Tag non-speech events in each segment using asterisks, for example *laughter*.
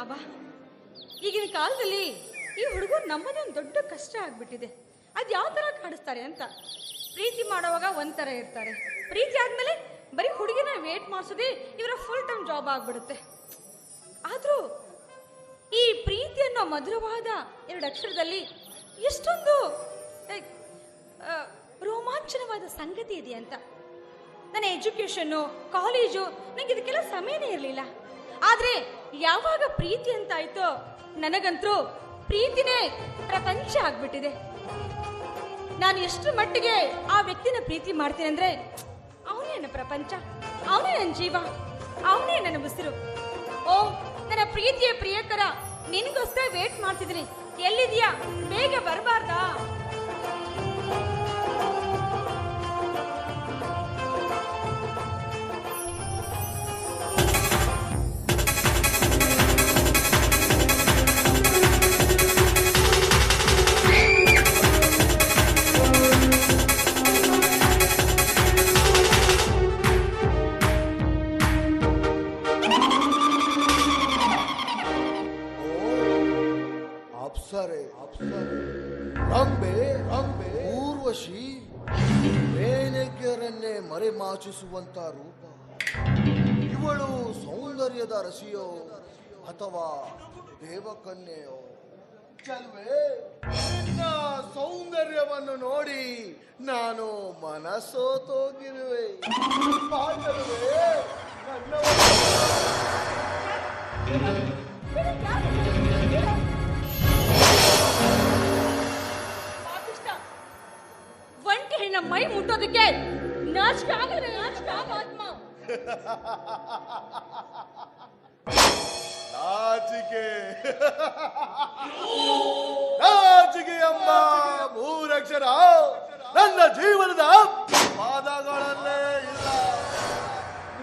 ಅಬ್ಬ, ಈಗಿನ ಕಾಲದಲ್ಲಿ ಈ ಹುಡುಗರು ನಮ್ಮದೇ ಒಂದು ದೊಡ್ಡ ಕಷ್ಟ ಆಗ್ಬಿಟ್ಟಿದೆ. ಅದು ಯಾವ ಥರ ಕಾಣಿಸ್ತಾರೆ ಅಂತ. ಪ್ರೀತಿ ಮಾಡುವಾಗ ಒಂಥರ ಇರ್ತಾರೆ. ಪ್ರೀತಿ ಆದಮೇಲೆ ಬರೀ ಹುಡುಗಿನ ವೇಟ್ ಮಾಡಿಸೋದೇ ಇವರ ಫುಲ್ ಟೈಮ್ ಜಾಬ್ ಆಗಿಬಿಡುತ್ತೆ. ಆದರೂ ಈ ಪ್ರೀತಿ ಅನ್ನೋ ಮಧುರವಾದ ಎರಡು ಅಕ್ಷರದಲ್ಲಿ ಎಷ್ಟೊಂದು ರೋಮಾಂಚನವಾದ ಸಂಗತಿ ಇದೆ ಅಂತ ನನ್ನ ಎಜುಕೇಷನ್ನು ಕಾಲೇಜು ನನಗೆ ಇದಕ್ಕೆಲ್ಲ ಸಮಯನೇ ಇರಲಿಲ್ಲ. ಆದರೆ ಯಾವಾಗ ಪ್ರೀತಿ ಅಂತ ಆಯ್ತೋ ನನಗಂತೂ ಪ್ರೀತಿನೇ ಪ್ರಪಂಚ ಆಗ್ಬಿಟ್ಟಿದೆ. ನಾನು ಎಷ್ಟು ಮಟ್ಟಿಗೆ ಆ ವ್ಯಕ್ತಿನ ಪ್ರೀತಿ ಮಾಡ್ತೀನಿ ಅಂದ್ರೆ ಅವನೇ ನನ್ನ ಪ್ರಪಂಚ, ಅವನೇ ನನ್ನ ಜೀವ, ಅವನೇ ನನ್ನ ಉಸಿರು. ಓ, ನನ್ನ ಪ್ರೀತಿಯ ಪ್ರಿಯಕರ, ನಿನಗೋಸ್ಕರ ವೇಟ್ ಮಾಡ್ತಿದ್ದೀನಿ. ಎಲ್ಲಿದ್ಯಾ ಬೇಗ ಬರಬಾರ್ದಾ? ಅಪ್ಸರೆ ರಂಬೆ ರಂಬೆ. ಊರ್ವಶಿ ಮರೆ ಮರೆಮಾಚಿಸುವಂತ ರೂಪ. ಇವಳು ಸೌಂದರ್ಯದ ರಸಿಯೋ ಅಥವಾ ದೇವಕನ್ಯೆಯೋ? ಚಲ್ವೇ ನಿನ್ನ ಸೌಂದರ್ಯವನ್ನು ನೋಡಿ ನಾನು ಮನಸೋತೋಗಿರುವೆ. ಬಾ ಚೆಲುವೆ, ಮೈ ಮುಟ್ಟೋದಕ್ಕೆ ನಾಚಿಕೆ ಆಗಲ್ಲ ನಾಚಿಕೆ ಆತ್ಮ. ನಾಚಿಕೆ. ನಾಚಿಕೆ ಎಂಬ ಮೂರಕ್ಷರ ನನ್ನ ಜೀವನದ ಪಾದಗಳಲ್ಲೇ ಇಲ್ಲ.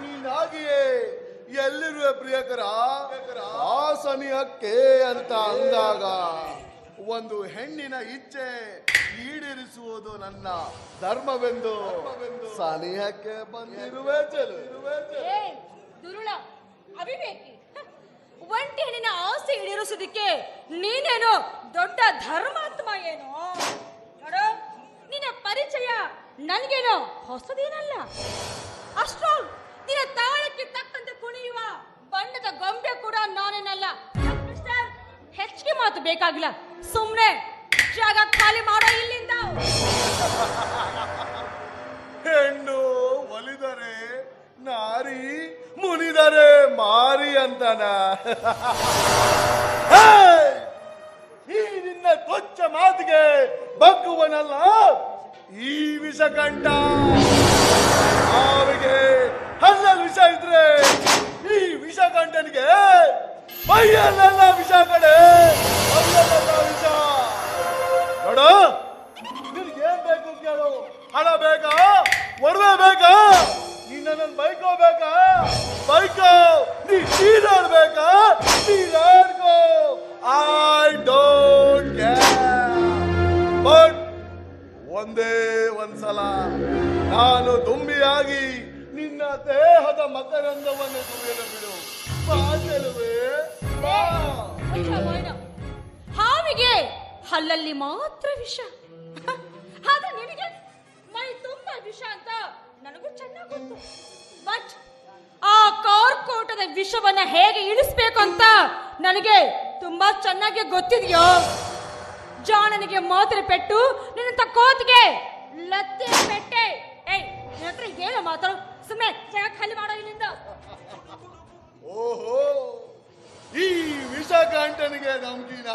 ನೀನಾಗಿಯೇ ಎಲ್ಲಿರುವ ಪ್ರಿಯಕರ? ಆ ಸನಿಹಕ್ಕೆ ಅಂತ ಅಂದಾಗ ಒಂದು ಹೆಣ್ಣಿನ ಇಚ್ಛೆ ಈಡೇರಿಸುವುದು ನನ್ನ ಧರ್ಮವೆಂದು ಸನಿಹಕ್ಕೆ ಬಂದಿರುವ ದುರುಳ. ಒಂಟಿ ಹೆಣ್ಣಿನ ಆಸೆ ಈಡೇರಿಸೋದಕ್ಕೆ ನೀನೇನು ದೊಡ್ಡ ಧರ್ಮಾತ್ಮ ಏನು? ನಿನ್ನ ಪರಿಚಯ ನನಗೇನು ಹೊಸದೇನಲ್ಲ. ಅಷ್ಟು ನಿನ್ನ ತಾಳಕ್ಕೆ ತಕ್ಕಂತೆ ಕುಣಿಯುವ ಬಣ್ಣದ ಗೊಂಬೆ ಕೂಡ ನಾನೇನಲ್ಲ. ಹೆಚ್ಚಿಗೆ ಮಾತು ಬೇಕಾಗಿಲ್ಲ. ಸುಮ್ಮನೆ ಜಾಗ ನಾರಿ ಮುನಿದರೆ ಮಾರಿ ಅಂತನ! ಈ ನಿನ್ನ ಕೊಚ್ಚ ಮಾತಿಗೆ ಬಗ್ಗುವನಲ್ಲ ಈ ವಿಷಕಂಠ ಅವರಿಗೆ ಹಲ್ಲಲ್ಲಿ ವಿಷ ಇದ್ರೆ ಈ ವಿಷಕಂಠನಿಗೆ ಮೈಯಲ್ಲೆಲ್ಲ ವಿಷ ಕಡೆ ವಿಷ. ನೋಡು ಏನ್ ಬೇಕು ಕೇಳು. ಹಣ ಬೇಕಾ? ಒಡವೆ ಬೇಕಾ? ನೀನ್ ನನ್ನ ಬೈಕೋ ಬೇಕಾ, ನೀ ನೀರಾಡ್ಬೇಕಾ ನೀರಾಡ್ಕೋ ಐ ಡೋಂಟ್ ಕೇರ್ ಬಟ್ ಒಂದೇ ಒಂದ್ಸಲ ನಾನು ದುಂಬಿಯಾಗಿ ನಿನ್ನ ದೇಹದ ಮಕರಂದವನ್ನು ಸುರಿಯಲು ಬಿಡು. ಹಾವಿಗೆ ಹಲ್ಲಲ್ಲಿ ಮಾತ್ರ ವಿಷ. ಗೊತ್ತು. ಬಟ್ ಆ ಕಾರ್ಕೋಟದ ವಿಷವನ್ನ ಹೇಗೆ ಇಳಿಸ್ಬೇಕು ಅಂತ ನನಗೆ ತುಂಬಾ ಚೆನ್ನಾಗಿ ಗೊತ್ತಿದೆಯೋ? ಜಾಣನಿಗೆ ಮಾತ್ರೆ ಪೆಟ್ಟು ನಿನ್ನ ಕೋತಿಗೆ ಲತ್ತೆ ಪೆಟ್ಟೆ. ಏಯ್, ನಿನ್ನ ಏನು ಮಾತಾಡು ಸುಮ್ಮನೆ ಜಾಗ ಖಾಲಿ ಮಾಡೋ ಇಲ್ಲಿಂದ. ಓಹೋ, ಈ ವಿಷಕಂಠನಿಗೆ ಧಮ್ಕಿನ?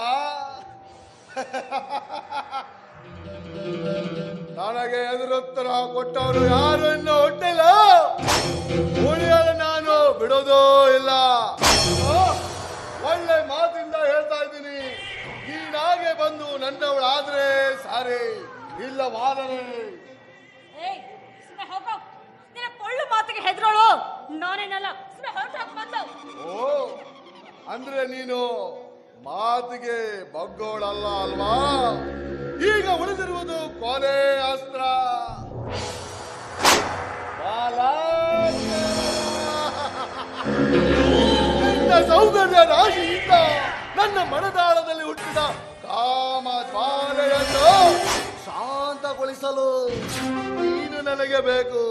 *laughs* ನನಗೆ ಎದುರುತ್ತರ ಕೊಟ್ಟವರು ಯಾರು ಇನ್ನು ಹುಟ್ಟಿಲ್ಲ. ಉಳಿಯಲು ನಾನು ಬಿಡೋದೂ ಇಲ್ಲ. ಒಳ್ಳೆ ಮಾತಿಂದ ಹೇಳ್ತಾ ಇದ್ದೀನಿ. ನೀನಾಗೆ ಬಂದು ನನ್ನವಳಾದ್ರೆ ಸಾರಿ ಇಲ್ಲ ವಾದನೆ ಹೆದ್ರೋಳು ಹೋಗೋ. ನಿನ್ನ ಪೊಳ್ಳು ಮಾತಿಗೆ ಹೆದರೋಳು. ನಾನೇನಲ್ಲ ಓ ಅಂದ್ರೆ ನೀನು ಮಾತಿಗೆ ಬಗ್ಗೋಳಲ್ಲ ಅಲ್ವಾ? ಈಗ ಉಳಿದಿರುವುದು ಕೊನೆ ಅಸ್ತ್ರ. *laughs* ಸೌಂದರ್ಯ ರಾಶಿಯಿಂದ ನನ್ನ ಮನದಾಳದಲ್ಲಿ ಹುಟ್ಟಿದ ಕಾಮ ಜ್ವಾಲೆಯನ್ನು ಶಾಂತಗೊಳಿಸಲು ನೀನು ನನಗೆ ಬೇಕು.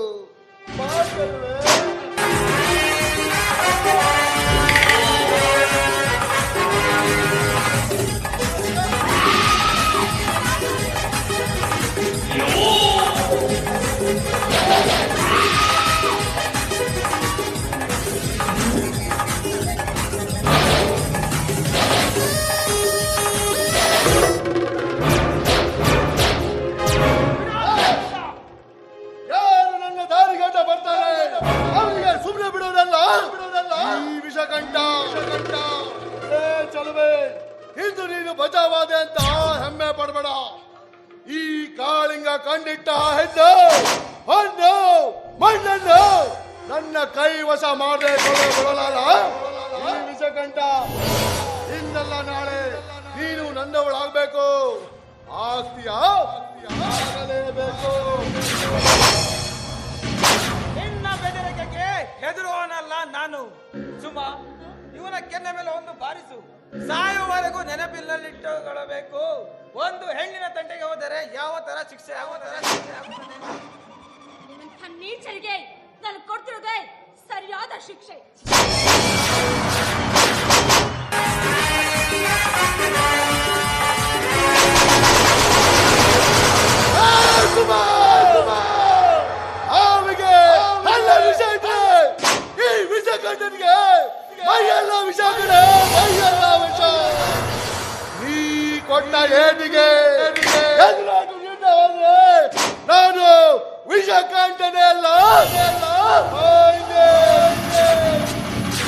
ಕಂಡಿಟ್ಟ ಹೆಣ್ಣು ಹಣ್ಣು ಮಣ್ಣನ್ನು ನನ್ನ ಕೈ ವಶ ಮಾಡದೆ ಬಿಡಲಾರ ಈ ವಿಷಕಂಠ. ಇನ್ನಲ್ಲ ನಾಳೆ ನೀನು ನನ್ನವಳಾಗಬೇಕು. ಆಗಲೇಬೇಕು. ನಿನ್ನ ಬೆದರಿಕೆಗೆ ಹೆದರುವವನಲ್ಲ ನಾನು. ಸುಮ, ಇವನ ಕೆನ್ನ ಮೇಲೆ ಒಂದು ಬಾರಿಸು. ಸಾಯುವವರೆಗೂ ನೆನಪಿನಲ್ಲಿಟ್ಟುಕೊಳ್ಳಬೇಕು. ಒಂದು ತಂಟೆಗೆ ಹೋದರೆ ಯಾವ ತರ ಶಿಕ್ಷೆ ಯಾವ ತರ ಶಿಕ್ಷೆ ಆಗುತ್ತದೆ ನಿನ್ನಂಥ ನೀಚರಿಗೆ ನಾನು ಕೊಡ್ತಿರೋದೇ ಸರಿಯಾದ ಶಿಕ್ಷೆ. ಮೈಯೆಲ್ಲ ವಿಷ ಮೈಯೆಲ್ಲ ವಿಷ ನೀ ಕೊಟ್ಟ ಏಟಿಗೆ ಎದುರಾಗಿ ನಿಂತ ಹೋದ್ರೆ ನಾನು ವಿಷ ಕಂಡನೆ ಅಲ್ಲ.